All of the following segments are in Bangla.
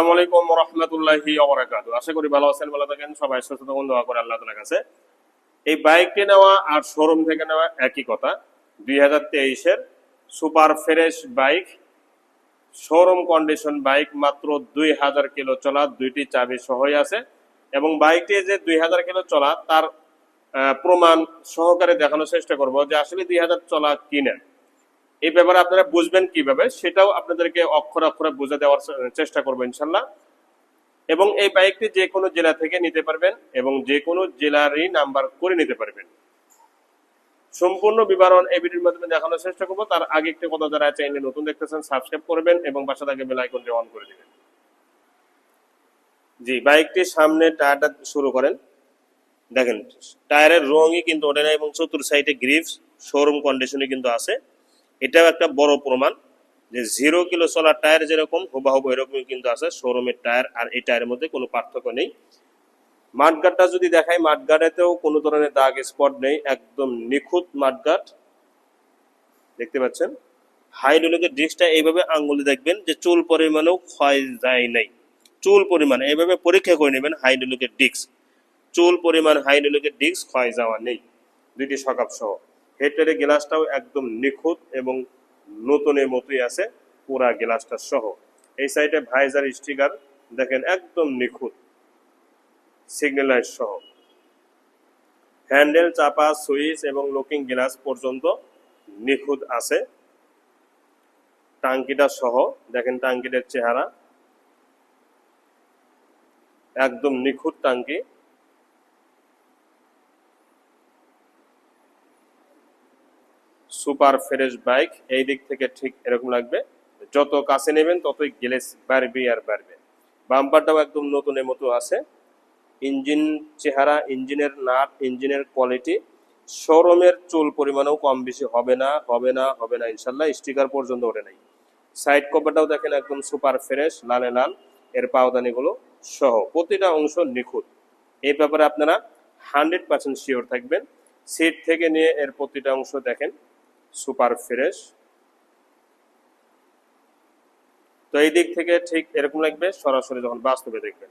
আসসালামু আলাইকুম রহমতুল্লাহি আশা করি ভালো আছেন, ভালো থাকেন, সবাই দোয়া করে আল্লাহ তালার কাছে। এই বাইকটি নেওয়া আর শোরুম থেকে নেওয়া একই কথা। দুই হাজার তেইশের super fresh bike showroom condition bike মাত্র দুই হাজার কিলো চলা, দুইটি চাবি সহই আছে। এবং বাইকটি যে দুই হাজার কিলো চলা, তার প্রমাণ সহকারে দেখানোর চেষ্টা করব যে আসলে দুই হাজার চলা কিনে এই ব্যাপারে আপনারা বুঝবেন কীভাবে, সেটাও আপনাদেরকে অক্ষর অক্ষরে বুঝে দেওয়ার চেষ্টা করব ইনশাল্লাহ। এবং এই বাইকটি যে কোনো জেলা থেকে নিতে পারবেন এবং যে কোনো জেলারই নাম্বার করে নিতে পারবেন। সম্পূর্ণ বিবরণ এই ভিডিওর মাধ্যমে দেখানোর চেষ্টা করব। তার আগে একটি কথা যারা চ্যানেলে নতুন দেখতেছেন সাবস্ক্রাইব করবেন এবং পাশে থাকে বেল আইকনটি অন করে দেবেন। জি বাইকটির সামনে টায়ারটা শুরু করেন। দেখেন টায়ারের রঙই কিন্তু ওঠে না এবং চতুর সাইডে গ্রিপস শোরুম কন্ডিশনে কিন্তু আছে। এটাও একটা বড় প্রমাণ যে জিরো কিলো চলার টায়ার যেরকম হুবাহুব এরকমই কিন্তু আছে শোরুমের টায়ার আর এই টায়ারের মধ্যে কোনো পার্থক্য নেই। মাঠগাটটা যদি দেখাই মাঠগাটেতেও কোনো ধরনের দাগ স্পট নেই, একদম নিখুঁত মাঠগাট দেখতে পাচ্ছেন? হাইড্রোলিকের ডিস্কটা এইভাবে আঙ্গুলে দেখবেন যে চুল পরিমাণেও ক্ষয় যায় নাই। চুল পরিমাণ, এইভাবে পরীক্ষা করে নেবেন হাইড্রোলিকের ডিস্ক চুল পরিমাণ হাইড্রোলিকের ডিস্ক ক্ষয় যাওয়া নেই, দুইটি সকাপ সহ। হেডলাইটের গ্লাসটাও একদম নিখুঁত এবং নতুনের মতোই আছে, পুরা গ্লাসটা সহ। এই সাইডে ভাইজার স্টিকার, দেখেন, একদম নিখুঁত। সিগন্যাল সহ। হ্যান্ডেল, চাপা, সুইচ এবং লুকিং গ্লাস পর্যন্ত নিখুঁত আছে। টাঙ্কিটা সহ, দেখেন, টাঙ্কিটার চেহারা। একদম নিখুঁত টাঙ্কি। সুপার ফ্রেশ বাইক, এই দিক থেকে ঠিক এরকম লাগবে। যত কাছে নেবেন, ততই গ্লেস বাড়বে আর বাড়বে। বাম্পারটাও একদম নতুনের মতো আছে। ইঞ্জিন চেহারা, ইঞ্জিনের নাট, ইঞ্জিনের কোয়ালিটি, শোরুমের চুল পরিমাণেও কম বেশি হবে না হবে না হবে না, ইনশাল্লাহ। স্টিকার পর্যন্ত ওঠে নাই। সাইড কভারটাও দেখেন একদম সুপার ফ্রেশ, লালে লাল। এর পাওদানিগুলো সহ প্রতিটা অংশ নিখুঁত। এই ব্যাপারে আপনারা হান্ড্রেড পার্সেন্ট শিওর থাকবেন। সিট থেকে নিয়ে এর প্রতিটা অংশ দেখেন। Super fresh. তো এই দিক থেকে ঠিক এরকম লাগবে, সরাসরি যখন বাস্তবে দেখবেন।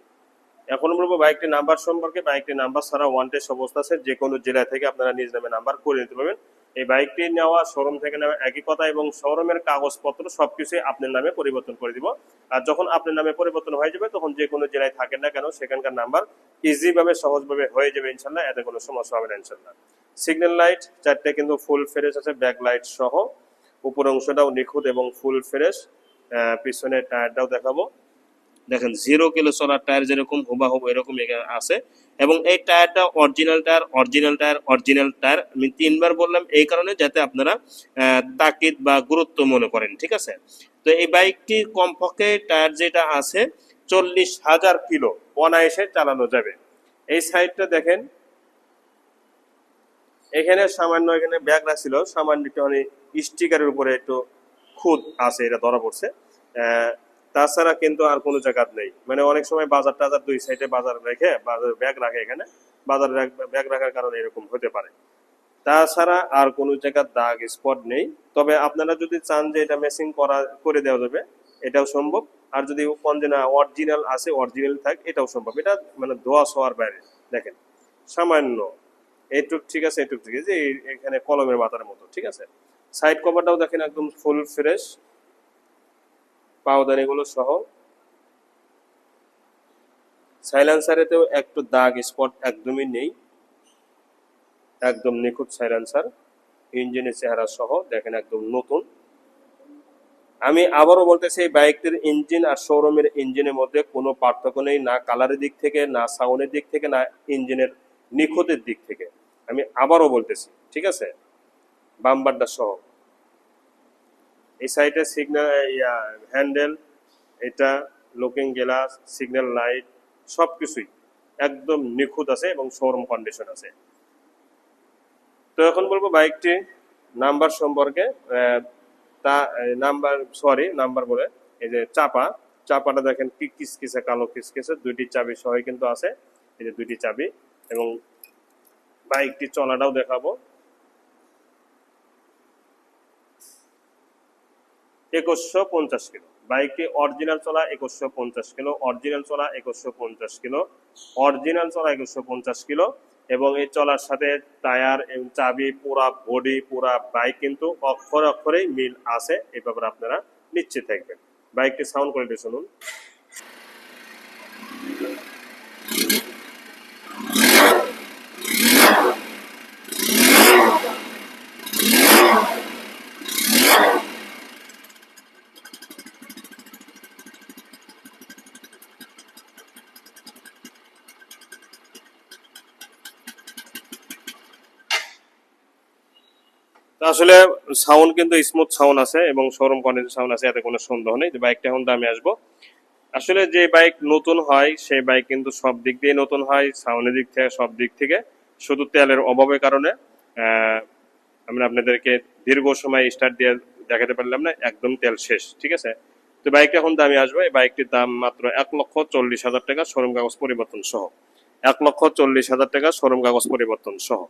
এখন বলব বাইকটির নাম্বার সম্পর্কে বাইকটির নাম্বার ছাড়া ওয়ান টেস্ট অবস্থা আছে যে কোনো জেলা থেকে আপনারা নিজ নামে নাম্বার করে নিতে পারবেন। এই বাইকটি নেওয়া, শোরুম থেকে নেওয়া একই কথা এবং শোরুমের কাগজপত্র সবকিছুই আপনার নামে পরিবর্তন করে দিব। আর যখন আপনার নামে পরিবর্তন হয়ে যাবে, তখন যে কোনো জেলায় থাকেন না কেন, সেখানকার নাম্বার ইজিভাবে সহজভাবে হয়ে যাবে ইনশাল্লাহ, এতে কোনো সমস্যা হবে না ইনশাল্লাহ। সিগন্যাল লাইট চারটে কিন্তু ফুল ফ্রেশ আছে ব্যাক লাইট সহ। উপর অংশটাও নিখুঁত এবং ফুল ফ্রেশ পিছনের টায়ারটাও দেখাবো। দেখেন জিরো কিলো চলার টায়ার যেরকম, হুবাহুব এরকম এখানে আছে। এবং এই টায়ারটা original tyre original tyre original tyre আমি তিনবার বললাম এই কারণে যাতে আপনারা তাকিদ বা গুরুত্ব মনে করেন, ঠিক আছে? তো এই বাইকটির কমপক্ষে টায়ার যেটা আছে, চল্লিশ হাজার কিলো অনায়াসে চালানো যাবে। এই সাইডটা দেখেন, এখানে সামান্য এখানে ব্যাগ রাখছিল সামান্য একটু মানে স্টিকারের উপরে একটু খুদ আছে, এটা ধরা পড়ছে। তাছাড়া কিন্তু আর কোনো জায়গা নেই। মানে অনেক সময় বাজার টাজার দুই সাইডে বাজার রেখে বাজার ব্যাগ রাখে এখানে। বাজার ব্যাগ রাখার কারণে এরকম হতে পারে। তাছাড়া আর কোনো জায়গার দাগ স্পট নেই। তবে আপনারা যদি চান যে এটা মেসিং করা, করে দেওয়া যাবে, এটাও সম্ভব। আর যদি যে না অরিজিনাল আছে অরিজিনাল থাক, এটাও সম্ভব। এটা মানে ধোয়া শোয়ার বাইরে। দেখেন, সামান্য এইটুক ঠিক আছে এইটুক ঠিক আছে এখানে কলমের মাথার মতো, ঠিক আছে? সাইড কভারটাও দেখেন একদম ফুল ফ্রেশ পাওদানিগুলো সহ সাইলেন্সারেতেও একটু দাগ স্পট একদমই নেই। একদম নিখুঁত সাইলেন্সার ইঞ্জিনের চেহারা সহ, দেখেন একদম নতুন। আমি আবারও বলতেছি, এই বাইকটির ইঞ্জিন আর শোরুমের ইঞ্জিনের মধ্যে কোনো পার্থক্য নেই, না কালারের দিক থেকে, না সাউন্ডের দিক থেকে, না ইঞ্জিনের নিখুঁতের দিক থেকে। আমি আবারও বলতেছি, ঠিক আছে? বাম্বারটা সহ। এই সাইডে সিগন্যাল হ্যান্ডেল এটা লুকিং গ্লাস সিগন্যাল লাইট সব কিছুই একদম নিখুঁত আছে এবং শোরুম কন্ডিশন আছে। তো এখন বলব বাইকটি নাম্বার সম্পর্কে তা নাম্বার সরি নাম্বার বলে, এই যে চাপা, চাপাটা দেখেন কি কিসকিসে কালো কিসকিসে দুইটি চাবি সহ কিন্তু আছে, এই যে দুইটি চাবি, এবং বাইকটি চলাটাও দেখাবো। একুশশো পঞ্চাশ কিলো। বাইকটি অরিজিনাল চলা একুশশো পঞ্চাশ কিলো, অরিজিনাল চলা একুশশো পঞ্চাশ কিলো, অরিজিনাল চলা একুশশো পঞ্চাশ কিলো এবং এই চলার সাথে টায়ার এবং চাবি, পুরা বডি, পুরা বাইক কিন্তু অক্ষরে অক্ষরেই মিল আছে। এই ব্যাপারে আপনারা নিশ্চিত থাকবেন। বাইকটি সাউন্ড কোয়ালিটি শুনুন। তো আসলে সাউন্ড কিন্তু স্মুথ সাউন্ড আছে এবং শোরুম কোয়ালিটি সাউন্ড আছে, এতে কোনো সন্দেহ নেই। যে বাইকটা এখন দামে আসব। আসলে যে বাইক নতুন হয়, সেই বাইক কিন্তু সব দিক দিয়ে নতুন হয় সাউন্ডের দিক থেকে, সব দিক থেকে। শুধু তেলের অভাবের কারণে আমরা আপনাদেরকে দীর্ঘ সময় স্টার্ট দিয়ে দেখাতে পারলাম না, একদম তেল শেষ, ঠিক আছে? তো বাইকটা এখন দামে আসবে, এই বাইকটির দাম মাত্র এক লক্ষ চল্লিশ হাজার টাকা শোরুম কাগজ পরিবর্তন সহ। এক লক্ষ চল্লিশ হাজার টাকা শোরুম কাগজ পরিবর্তন সহ।